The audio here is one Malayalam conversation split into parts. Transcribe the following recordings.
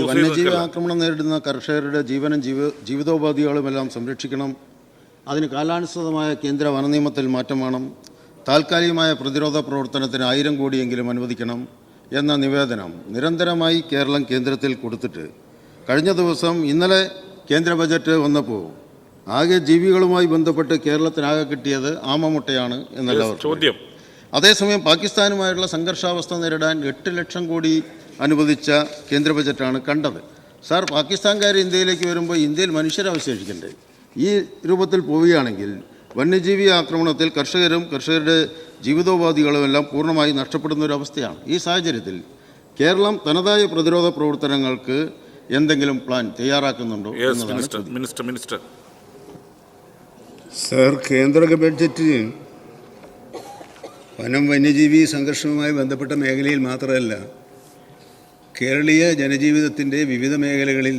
വന്യജീവി ആക്രമണം നേരിടുന്ന കർഷകരുടെ ജീവനും ജീവ ജീവിതോപാധികളുമെല്ലാം സംരക്ഷിക്കണം. അതിന് കാലാനുസൃതമായ കേന്ദ്ര വനനിയമത്തിൽ മാറ്റം വേണം. താൽക്കാലികമായ പ്രതിരോധ പ്രവർത്തനത്തിന് ആയിരം കോടിയെങ്കിലും അനുവദിക്കണം എന്ന നിവേദനം നിരന്തരമായി കേരളം കേന്ദ്രത്തിൽ കൊടുത്തിട്ട് കഴിഞ്ഞ ദിവസം ഇന്നലെ കേന്ദ്ര ബജറ്റ് വന്നപ്പോൾ ആകെ ജീവികളുമായി ബന്ധപ്പെട്ട് കേരളത്തിനാകെ കിട്ടിയത് ആമമുട്ടയാണ് എന്നല്ല ചോദ്യം. അതേസമയം പാകിസ്ഥാനുമായുള്ള സംഘർഷാവസ്ഥ നേരിടാൻ എട്ട് ലക്ഷം കോടി അനുവദിച്ച കേന്ദ്ര ബജറ്റാണ് കണ്ടത്. സാർ പാകിസ്ഥാൻകാർ ഇന്ത്യയിലേക്ക് വരുമ്പോൾ ഇന്ത്യയിൽ മനുഷ്യരവശേഷിക്കണ്ടേ ഈ രൂപത്തിൽ പോവുകയാണെങ്കിൽ വന്യജീവി ആക്രമണത്തിൽ കർഷകരും കർഷകരുടെ ജീവിതോപാധികളും എല്ലാം പൂർണമായി നഷ്ടപ്പെടുന്ന ഒരു അവസ്ഥയാണ്. ഈ സാഹചര്യത്തിൽ കേരളം തനതായ പ്രതിരോധ പ്രവർത്തനങ്ങൾക്ക് എന്തെങ്കിലും പ്ലാൻ തയ്യാറാക്കുന്നുണ്ടോ മിനിസ്റ്റർ മിനിസ്റ്റർ സർ കേന്ദ്ര ബഡ്ജറ്റ് വനം വന്യജീവി സംഘർഷവുമായി ബന്ധപ്പെട്ട മേഖലയിൽ മാത്രമല്ല കേരളീയ ജനജീവിതത്തിന്റെ വിവിധ മേഖലകളിൽ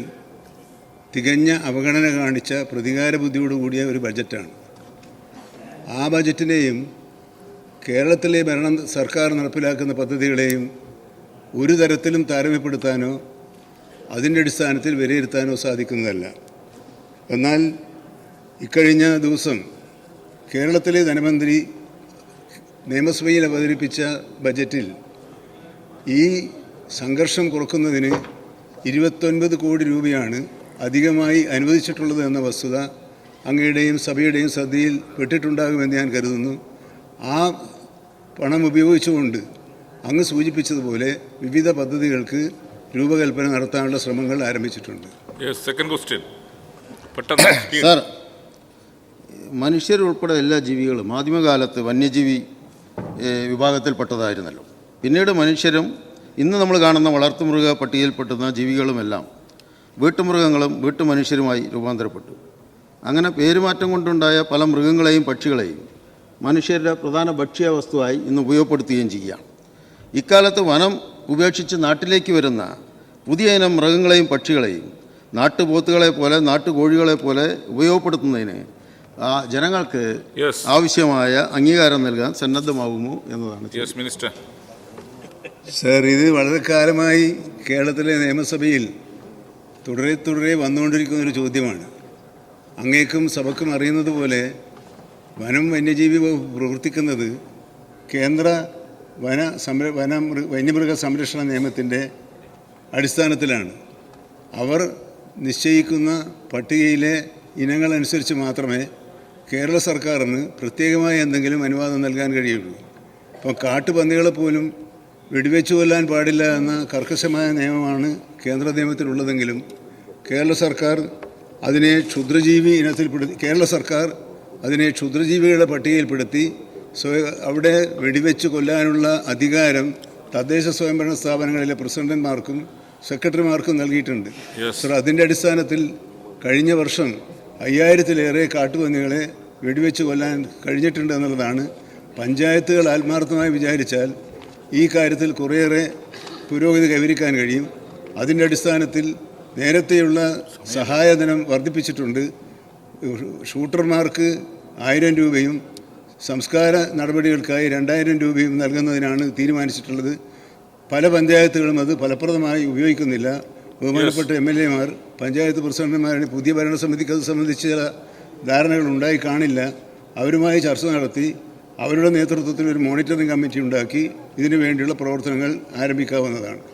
തികഞ്ഞ അവഗണന കാണിച്ച പ്രതികാര ബുദ്ധിയോടുകൂടിയ ഒരു ബജറ്റാണ്. ആ ബജറ്റിനെയും കേരളത്തിലെ ഭരണ സർക്കാർ നടപ്പിലാക്കുന്ന പദ്ധതികളെയും ഒരു തരത്തിലും താരതമ്യപ്പെടുത്താനോ അതിന്റെ അടിസ്ഥാനത്തിൽ വിലയിരുത്താനോ സാധിക്കുന്നതല്ല. എന്നാൽ ഇക്കഴിഞ്ഞ ദിവസം കേരളത്തിലെ ധനമന്ത്രി നിയമസഭയിൽ അവതരിപ്പിച്ച ബജറ്റിൽ ഈ സംഘർഷം കുറക്കുന്നതിന് ഇരുപത്തൊൻപത് കോടി രൂപയാണ് അധികമായി അനുവദിച്ചിട്ടുള്ളത് എന്ന വസ്തുത അങ്ങയുടെയും സഭയുടെയും ശ്രദ്ധയിൽ പെട്ടിട്ടുണ്ടാകുമെന്ന് ഞാൻ കരുതുന്നു. ആ പണം ഉപയോഗിച്ചുകൊണ്ട് അങ്ങ് സൂചിപ്പിച്ചതുപോലെ വിവിധ പദ്ധതികൾക്ക് രൂപകൽപ്പന നടത്താനുള്ള ശ്രമങ്ങൾ ആരംഭിച്ചിട്ടുണ്ട്. സെക്കൻഡ് ക്വസ്റ്റ്യൻ പെട്ടെന്ന് speed. സാർ മനുഷ്യരുൾപ്പെടെ എല്ലാ ജീവികളും ആദ്യമകാലത്ത് വന്യജീവി വിഭാഗത്തിൽപ്പെട്ടതായിരുന്നല്ലോ. പിന്നീട് മനുഷ്യരും ഇന്ന് നമ്മൾ കാണുന്ന വളർത്തുമൃഗ പട്ടികയിൽപ്പെടുന്ന ജീവികളുമെല്ലാം വീട്ടുമൃഗങ്ങളും വീട്ടുമനുഷ്യരുമായി രൂപാന്തരപ്പെട്ടു. അങ്ങനെ പേരുമാറ്റം കൊണ്ടുണ്ടായ പല മൃഗങ്ങളെയും പക്ഷികളെയും മനുഷ്യരുടെ പ്രധാന ഭക്ഷ്യ വസ്തുവായി ഇന്ന് ഉപയോഗപ്പെടുത്തുകയും ചെയ്യാം. ഇക്കാലത്ത് വനം ഉപേക്ഷിച്ച് നാട്ടിലേക്ക് വരുന്ന പുതിയ ഇനം മൃഗങ്ങളെയും പക്ഷികളെയും നാട്ടുപോത്തുകളെ പോലെ നാട്ടുകോഴികളെ പോലെ ഉപയോഗപ്പെടുത്തുന്നതിന് ആ ജനങ്ങൾക്ക് ആവശ്യമായ അംഗീകാരം നൽകാൻ സന്നദ്ധമാകുമോ എന്നതാണ് മിനിസ്റ്റർ സർ ഇത് വളരെ കാലമായി കേരളത്തിലെ നിയമസഭയിൽ തുടരെ തുടരെ വന്നുകൊണ്ടിരിക്കുന്ന ഒരു ചോദ്യമാണ്. അങ്ങേക്കും സഭക്കും അറിയുന്നത് പോലെ വനം വന്യജീവി പ്രവർത്തിക്കുന്നത് കേന്ദ്ര വന സംര വന വന്യമൃഗ സംരക്ഷണ നിയമത്തിന്റെ അടിസ്ഥാനത്തിലാണ്. അവർ നിശ്ചയിക്കുന്ന പട്ടികയിലെ ഇനങ്ങളനുസരിച്ച് മാത്രമേ കേരള സർക്കാരിന് പ്രത്യേകമായി എന്തെങ്കിലും അനുവാദം നൽകാൻ കഴിയുള്ളൂ. അപ്പോൾ കാട്ടുപന്നികളെ പോലും വെടിവെച്ച് കൊല്ലാൻ പാടില്ല എന്ന കർക്കശമായ നിയമമാണ് കേന്ദ്ര നിയമത്തിലുള്ളതെങ്കിലും കേരള സർക്കാർ അതിനെ ക്ഷുദ്രജീവി ഇനത്തിൽപ്പെടുത്തി കേരള സർക്കാർ അതിനെ ക്ഷുദ്രജീവികളുടെ പട്ടികയിൽപ്പെടുത്തി സ്വയ അവിടെ വെടിവെച്ച് കൊല്ലാനുള്ള അധികാരം തദ്ദേശ സ്വയംഭരണ സ്ഥാപനങ്ങളിലെ പ്രസിഡന്റുമാർക്കും സെക്രട്ടറിമാർക്കും നൽകിയിട്ടുണ്ട്. സർ അതിന്റെ അടിസ്ഥാനത്തിൽ കഴിഞ്ഞ വർഷം അയ്യായിരത്തിലേറെ കാട്ടുപന്നികളെ വെടിവെച്ച് കൊല്ലാൻ കഴിഞ്ഞിട്ടുണ്ട് എന്നുള്ളതാണ് പഞ്ചായത്തുകൾ ആത്മാർത്ഥമായി വിചാരിച്ചാൽ ഈ കാര്യത്തിൽ കുറേയേറെ പുരോഗതി കൈവരിക്കാൻ കഴിയും. അതിന്റെ അടിസ്ഥാനത്തിൽ നേരത്തെയുള്ള സഹായധനം വർദ്ധിപ്പിച്ചിട്ടുണ്ട്. ഷൂട്ടർമാർക്ക് ആയിരം രൂപയും സംസ്കാര നടപടികൾക്കായി രണ്ടായിരം രൂപയും നൽകുന്നതിനാണ് തീരുമാനിച്ചിട്ടുള്ളത്. പല പഞ്ചായത്തുകളും അത് ഫലപ്രദമായി ഉപയോഗിക്കുന്നില്ല. ബഹുമാനപ്പെട്ട എം എൽ എമാർ പഞ്ചായത്ത് പ്രസിഡന്റുമാരുടെ പുതിയ ഭരണസമിതിക്ക് അത് സംബന്ധിച്ച ധാരണകൾ ഉണ്ടായി കാണില്ല. അവരുമായി ചർച്ച നടത്തി. അവരുടെ നേതൃത്വത്തിൽ ഒരു മോണിറ്ററിംഗ് കമ്മിറ്റി ഉണ്ടാക്കി ഇതിനു വേണ്ടിയുള്ള പ്രവർത്തനങ്ങൾ ആരംഭിക്കാവുന്നതാണ്.